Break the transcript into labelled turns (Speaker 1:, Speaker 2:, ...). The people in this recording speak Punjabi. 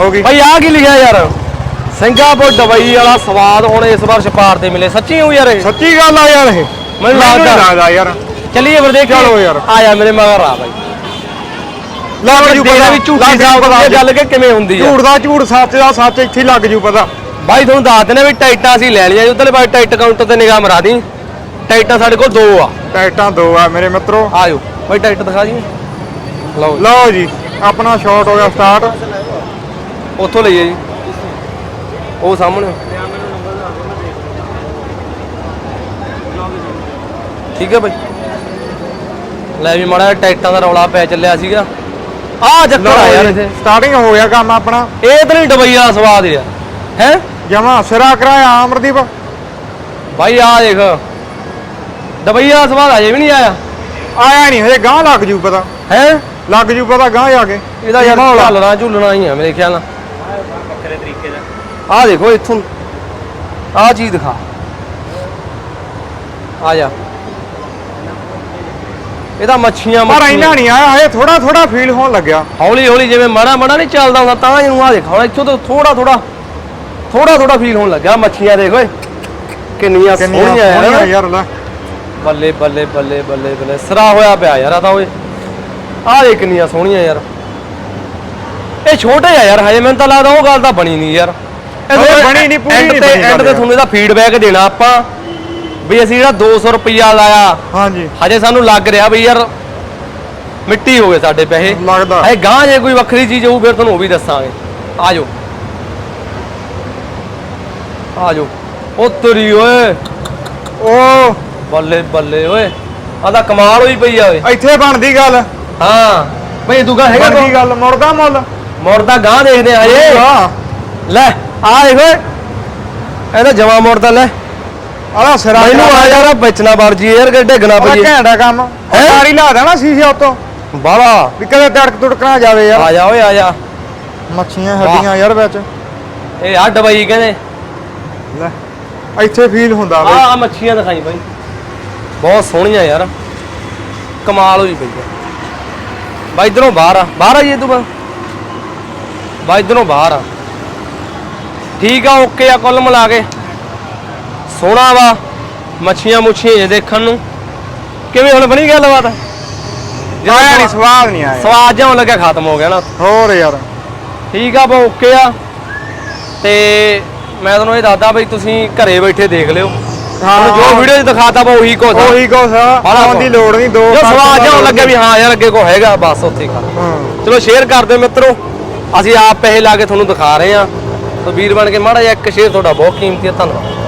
Speaker 1: ਹੋ ਗਈ।
Speaker 2: ਭਾਈ ਆ ਕੀ ਲਿਖਿਆ ਯਾਰ? ਸਿੰਗਾਪੁਰ ਦਵਾਈ ਵਾਲਾ ਸਵਾਦ ਹੁਣ ਇਸ ਵਾਰ ਛਪਾਰ ਤੇ ਮਿਲੇ। ਸੱਚੀ ਹੋ ਯਾਰ ਇਹ?
Speaker 1: ਸੱਚੀ ਗੱਲ ਆ ਯਾਰ ਇਹ।
Speaker 2: ਮੈਨੂੰ ਲੱਗਦਾ
Speaker 1: ਯਾਰ।
Speaker 2: ਚੱਲੀਏ ਫਿਰ ਦੇਖੀਏ।
Speaker 1: ਚਲੋ ਯਾਰ।
Speaker 2: ਆ ਜਾ ਮੇਰੇ ਮਗਰ ਆ ਬਾਈ।
Speaker 1: ਲੱਗ ਜੂ ਪਤਾ
Speaker 2: ਵੀ ਝੂਠੀ ਦੀ ਗੱਲ ਕਿ ਕਿਵੇਂ ਹੁੰਦੀ ਆ।
Speaker 1: ਝੂਠ ਦਾ ਝੂਠ ਸੱਚ ਦਾ ਸੱਚ ਇੱਥੇ ਲੱਗ ਜੂ ਪਤਾ।
Speaker 2: ਬਾਈ ਤੁਹਾਨੂੰ ਦੱਸ ਦਿੰਦੇ ਵੀ ਟਾਈਟਾਂ ਅਸੀਂ ਲੈ ਲਈਆਂ ਉਧਰਲੇ ਬਾਈ ਟਾਈਟ ਕਾਊਂਟਰ ਤੇ ਨਿਗਾਹ ਮਰਾ ਦੀ। ਟਾਈਟਾਂ ਸਾਡੇ ਕੋਲ ਦੋ ਆ।
Speaker 1: ਟਿਕਟਾਂ ਦੋ ਆ ਮੇਰੇ ਮਿੱਤਰੋ।
Speaker 2: ਆਜੋ। ਬਾਈ ਟਾਈਟ ਦਿਖਾ ਜੀ। ਲਓ ਜੀ।
Speaker 1: ਲਓ ਜੀ ਆਪਣਾ ਸ਼ਾਟ ਹੋ ਗਿਆ ਸਟਾਰਟ
Speaker 2: ਉੱਥੋਂ ਲਈਏ ਜੀ। ਉਹ ਸਾਹਮਣੇ। ਠੀਕ ਹੈ ਬਾਈ। ਲੈ ਵੀ ਮਾੜਾ ਜਿਹਾ ਟਾਈਟਾਂ ਦਾ ਰੌਲਾ ਪੈ ਚੱਲਿਆ ਸੀਗਾ। ਆ ਚੱਕਰ ਆ ਯਾਰ ਇੱਥੇ।
Speaker 1: ਸਟਾਰਟਿੰਗ ਹੋ ਗਿਆ ਕੰਮ ਆਪਣਾ।
Speaker 2: ਇਹ ਤਾਂ ਨਹੀਂ ਡਬਈ ਵਾਲਾ ਸਵਾਦ ਆ। ਹੈ?
Speaker 1: ਜਮਾ ਸਿਰਾ ਕਰਾਇਆ ਅਮਰਦੀਪ।
Speaker 2: ਬਾਈ ਆ ਦੇਖ। ਡਬਈ ਵਾਲਾ ਸਵਾਦ ਅਜੇ ਵੀ ਨਹੀਂ ਆਇਆ।
Speaker 1: ਆਇਆ ਨਹੀਂ ਹਜੇ ਗਾਂ ਲੱਗ ਜੂ ਪਤਾ।
Speaker 2: ਹੈ?
Speaker 1: ਲੱਗ ਜੂ ਪਤਾ ਗਾਂ ਆ ਕੇ।
Speaker 2: ਇਹਦਾ ਯਾਰ। ਝੱਲਣਾ ਝੁੱਲਣਾ ਹੀ ਆ ਮੇਰੇ ਖਿਆਲ ਨਾਲ। ਦਾ ਆ ਦੇਖੋ ਇੱਥੋਂ ਆ ਚੀਜ਼ ਦਿਖਾ। ਆ ਜਾ। ਇਹਦਾ ਮੱਛੀਆਂ
Speaker 1: ਪਰ ਇੰਨਾ ਨਹੀਂ ਆਇਆ ਹਜੇ ਥੋੜਾ ਥੋੜਾ ਫੀਲ ਹੋਣ ਲੱਗਿਆ।
Speaker 2: ਹੌਲੀ ਹੌਲੀ ਜਿਵੇਂ ਮਾੜਾ ਮਾੜਾ ਨਹੀਂ ਚੱਲਦਾ ਹੁੰਦਾ ਤਾਂ ਇਹਨੂੰ ਆ ਦੇਖ। ਇੱਥੋਂ ਤੋਂ ਥੋੜਾ ਥੋੜਾ ਥੋੜਾ ਥੋੜਾ ਫੀਲ ਹੋਣ ਲੱਗਾ ਮੱਛੀਆਂ ਦੇਖ ਓਏ ਕਿੰਨੀਆਂ ਸੋਹਣੀਆਂ ਯਾਰ
Speaker 1: ਲੈ।
Speaker 2: ਬੱਲੇ ਬੱਲੇ ਬੱਲੇ ਬੱਲੇ ਬੱਲੇ। ਸਰਾ ਹੋਇਆ ਪਿਆ ਯਾਰ ਆ ਤਾਂ ਓਏ। ਆਹ ਦੇ ਕਿੰਨੀਆਂ ਸੋਹਣੀਆਂ ਯਾਰ। ਇਹ ਛੋਟੇ ਆ ਯਾਰ ਹਜੇ ਮੈਨੂੰ ਤਾਂ ਲੱਗਦਾ ਉਹ ਗੱਲ ਤਾਂ ਬਣੀ ਨਹੀਂ ਯਾਰ।
Speaker 1: ਬਣੀ ਨੀ, ਪੂਰੀ
Speaker 2: end
Speaker 1: ਨੀ
Speaker 2: ਤੇ
Speaker 1: ਬਣੀ
Speaker 2: ਐਂਡ
Speaker 1: ਗੱਲ
Speaker 2: ਤੇ
Speaker 1: ਯਾਰ।
Speaker 2: ਤੁਹਾਨੂੰ ਇਹਦਾ ਫੀਡਬੈਕ ਦੇਣਾ ਆਪਾਂ ਵੀ ਅਸੀਂ ਜਿਹੜਾ 200 ਰੁਪਈਆ ਲਾਇਆ
Speaker 1: ਹਾਂਜੀ।
Speaker 2: ਹਜੇ ਸਾਨੂੰ ਲੱਗ ਰਿਹਾ ਵੀ ਯਾਰ ਮਿੱਟੀ ਹੋ ਗਏ ਸਾਡੇ ਪੈਸੇ।
Speaker 1: ਲੱਗਦਾ।
Speaker 2: ਹਏ ਗਾਂ ਜੇ ਕੋਈ ਵੱਖਰੀ ਚੀਜ਼ ਹੋਊ ਫਿਰ ਤੁਹਾਨੂੰ ਉਹ ਵੀ ਦੱਸਾਂਗੇ। ਆ ਜਾਓ ਆ ਜਾਓ ਉਹ ਤੇਰੀ ਓਏ।
Speaker 1: ਉਹ
Speaker 2: ਬੱਲੇ ਬੱਲੇ ਓਏ। ਆ ਤਾਂ ਕਮਾਲ ਹੋਈ ਪਈ ਆ ਓਏ।
Speaker 1: ਇੱਥੇ ਬਣਦੀ ਗੱਲ।
Speaker 2: ਹਾਂ। ਬਈ ਦੂਗਾ ਹੈਗਾ ਕੋਈ
Speaker 1: ਗੱਲ ਮੁੜਦਾ ਮੁੱਲ।
Speaker 2: ਮੁੜਦਾ ਗਾਂ ਦੇਖਦੇ ਆ
Speaker 1: ਹਾਂ
Speaker 2: ਲੈ। ਆ ਦੇਖ ਇਹਦਾ ਜਮਾ ਮੁੜਦਾ ਲੈ
Speaker 1: ਆਲਾ ਸਿਰਾ
Speaker 2: ਮੈਨੂੰ ਆ ਯਾਰ ਵੇਚਣਾ ਵੜ ਜੀ ਯਾਰ ਕਿ ਡੇਗਣਾ ਪਈ
Speaker 1: ਘੈਂਟਾ ਕੰਮ? ਸਾਰੀ ਲਾ ਦੇਣਾ ਸ਼ੀਸ਼ੇ ਉੱਤੋਂ।
Speaker 2: ਬਾਲਾ।
Speaker 1: ਵੀ ਕਦੇ ਤੜਕ ਤੁੜਕ ਨਾ ਜਾਵੇ ਯਾਰ।
Speaker 2: ਆ ਜਾ ਓਏ ਆ ਜਾ।
Speaker 1: ਮੱਛੀਆਂ ਹੱਡੀਆਂ ਯਾਰ ਵਿੱਚ।
Speaker 2: ਇਹ ਆ ਡਬਈ ਕਹਿੰਦੇ।
Speaker 1: ਲੈ ਇੱਥੇ ਫੀਲ ਹੁੰਦਾ
Speaker 2: ਆ
Speaker 1: ਬਈ
Speaker 2: ਆ ਮੱਛੀਆਂ ਦਿਖਾਈ ਬਾਈ। ਬਹੁਤ ਸੋਹਣੀਆਂ ਯਾਰ। ਕਮਾਲ ਹੋਈ ਪਈ ਆ। ਬਾਈ ਇਧਰੋਂ ਬਾਹਰ ਆ। ਬਾਹਰ ਆ ਜੀ ਤੂੰ ਬਾਈ ਇਧਰੋਂ ਬਾਹਰ ਆ। ਠੀਕ ਆ ਓਕੇ ਆ ਕੁੱਲ ਮਿਲਾ ਕੇ। ਸੋਹਣਾ ਵਾ ਮੱਛੀਆਂ ਮੁੱਛੀਆਂ ਜੇ ਦੇਖਣ ਨੂੰ। ਕਿਵੇਂ ਹੁਣ ਬਣੀ ਗੱਲਬਾਤ?
Speaker 1: ਆਇਆ ਨਹੀਂ ਸਵਾਦ ਨਹੀਂ ਆਇਆ।
Speaker 2: ਸਵਾਦ ਜਿਹਾ ਲੱਗਿਆ ਖਤਮ ਹੋ ਗਿਆ ਨਾ।
Speaker 1: ਹੋਰ ਯਾਰ।
Speaker 2: ਠੀਕ ਆ ਬਾ ਓਕੇ ਆ। ਤੇ ਮੈਂ ਤੁਹਾਨੂੰ ਇਹ ਦੱਸਦਾ ਬਈ ਤੁਸੀਂ ਘਰੇ ਬੈਠੇ ਦੇਖ ਲਿਓ। ਤੁਹਾਨੂੰ ਜੋ ਵੀਡੀਓ 'ਚ ਦਿਖਾਤਾ ਵਾ ਉਹੀ ਆ।
Speaker 1: ਉਹੀ ਆਉਣ ਦੀ ਲੋੜ ਨਹੀਂ ਦੋ
Speaker 2: ਜੋ ਸਵਾਦ ਜਿਹਾ ਲੱਗਿਆ ਵੀ ਹਾਂ ਯਾਰ ਅੱਗੇ ਕੋ ਹੈਗਾ ਬਸ ਉੱਥੇ ਹੀ ਖਾ
Speaker 1: ਹਾਂ।
Speaker 2: ਚਲੋ ਸ਼ੇਅਰ ਕਰ ਦਿਓ ਮਿੱਤਰੋ। ਅਸੀਂ ਆਪ ਪੈਸੇ ਲਾ ਕੇ ਤੁਹਾਨੂੰ ਦਿਖਾ ਰਹੇ ਆ ਤਾਂ ਵੀਰ ਬਣ ਕੇ ਮਾੜਾ ਜਿਹਾ ਇੱਕ ਸ਼ੇਰ ਤੁਹਾਡਾ ਬਹੁਤ ਕੀਮਤੀ ਹੈ ਧੰਨਵਾਦ।